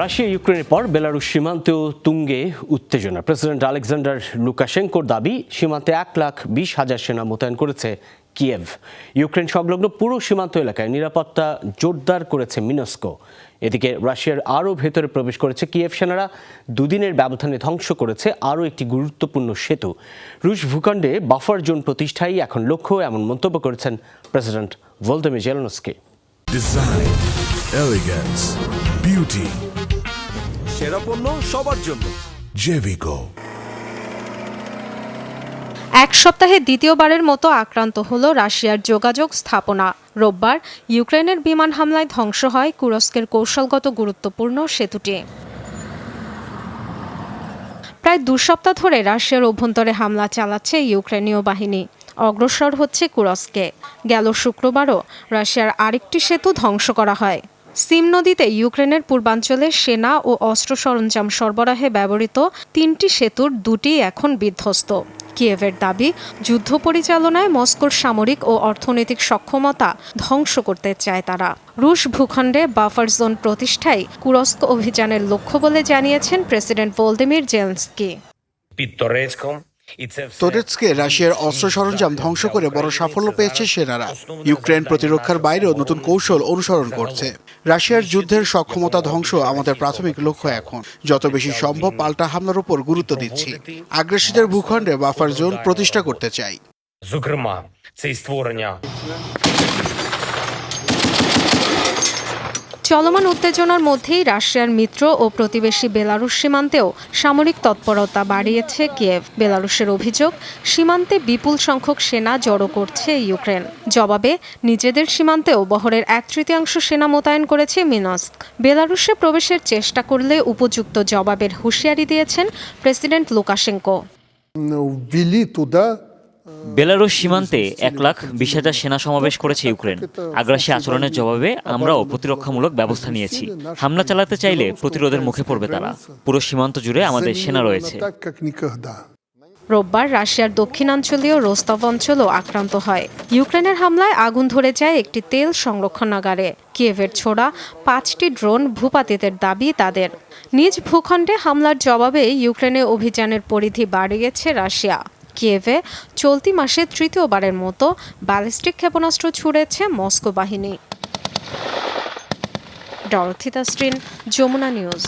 Russia ইউক্রেনের পর বেলারুশ সীমান্তেও তুঙ্গে উত্তেজনা। প্রেসিডেন্ট আলেকজান্ডার লুকাশেঙ্কোর দাবি সীমান্তে এক লাখ বিশ হাজার সেনা মোতায়েন করেছে কিয়েভ। ইউক্রেন সংলগ্ন পুরো সীমান্ত এলাকায় নিরাপত্তা জোরদার করেছে মিনস্কো। এদিকে রাশিয়ার আরও ভেতরে প্রবেশ করেছে কিয়েভ সেনারা। দুদিনের ব্যবধানে ধ্বংস করেছে আরও একটি গুরুত্বপূর্ণ সেতু। রুশ ভূখণ্ডে বাফার জোন প্রতিষ্ঠাই এখন লক্ষ্য এমন মন্তব্য করেছেন president Volodymyr Zelensky. Design, elegance, beauty, সেরা পণ্য সবার জন্য। Jevico. এক সপ্তাহে দ্বিতীয়বারের মতো আক্রান্ত হল রাশিয়ার যোগাযোগ স্থাপনা। রোববার ইউক্রেনের বিমান হামলায় ধ্বংস হয় কুরস্কের কৌশলগত গুরুত্বপূর্ণ সেতুটি। প্রায় দু সপ্তাহ ধরে রাশিয়ার অভ্যন্তরে হামলা চালাচ্ছে ইউক্রেনীয় বাহিনী। অগ্রসর হচ্ছে কুরস্কে। গেল শুক্রবারও রাশিয়ার আরেকটি সেতু ধ্বংস করা হয়। সিম নদীতে ইউক্রেনের পূর্বাঞ্চলে সেনা ও অস্ত্র সরঞ্জাম সরবরাহে ব্যবহৃত তিনটি সেতুর দুটি এখন বিধ্বস্ত। কিয়েভের দাবি, যুদ্ধ পরিচালনায় মস্কোর সামরিক ও অর্থনৈতিক সক্ষমতা ধ্বংস করতে চায় তারা। রুশ ভূখণ্ডে বাফার জোন প্রতিষ্ঠায় কুরস্ক অভিযানের লক্ষ্য বলে জানিয়েছেন প্রেসিডেন্ট ভোলদিমির জেলস্কি তোরেটসকে রাশিয়ার অস্ত্র সরঞ্জাম ধ্বংস করে বড় সাফল্য পেয়েছে সেনারা ইউক্রেন প্রতিরক্ষার বাইরেও নতুন কৌশল অনুসরণ করছে রাশিয়ার যুদ্ধের সক্ষমতা ধ্বংস আমাদের প্রাথমিক লক্ষ্য এখন যত বেশি সম্ভব পাল্টা হামলার উপর গুরুত্ব দিচ্ছি আগ্রাসীদের ভূখণ্ডে বাফার জোন প্রতিষ্ঠা করতে চাই চলমান উত্তেজনার মধ্যেই রাশিয়ার মিত্র ও প্রতিবেশী বেলারুশ সীমান্তেও সামরিক তৎপরতা বাড়িয়েছে কিয়েভ বেলারুশের অভিযোগ সীমান্তে বিপুল সংখ্যক সেনা জড়ো করছে ইউক্রেন জবাবে নিজেদের সীমান্তেও বহরের এক তৃতীয়াংশ সেনা মোতায়েন করেছে মিনস্ক বেলারুশে প্রবেশের চেষ্টা করলে উপযুক্ত জবাবের হুঁশিয়ারি দিয়েছেন প্রেসিডেন্ট লুকাশেঙ্কো ввели туда বেলারুশ সীমান্তে এক লাখ বিশ হাজার সেনা সমাবেশ করেছে ইউক্রেন। আগ্রাসী আচরণের জবাবে আমরাও প্রতিরক্ষামূলক ব্যবস্থা নিয়েছি। হামলা চালাতে চাইলে প্রতিরোধের মুখে পড়বে তারা। পুরো সীমান্ত জুড়ে আমাদের সেনা রয়েছে। রোববার রাশিয়ার দক্ষিণাঞ্চলীয় রোস্তভ অঞ্চলও আক্রান্ত হয়। ইউক্রেনের হামলায় আগুন ধরে যায় একটি তেল সংরক্ষণাগারে কিয়েভের ছোড়া পাঁচটি ড্রোন ভূপাতিতের দাবি তাদের। নিজ ভূখণ্ডে হামলার জবাবে ইউক্রেনে অভিযানের পরিধি বাড়িয়েছে রাশিয়া। কিয়েভে চলতি মাসে তৃতীয়বারের মতো ব্যালিস্টিক ক্ষেপণাস্ত্র ছুড়েছে মস্কো বাহিনী। ডরথিতা স্ট্রিন যমুনা নিউজ।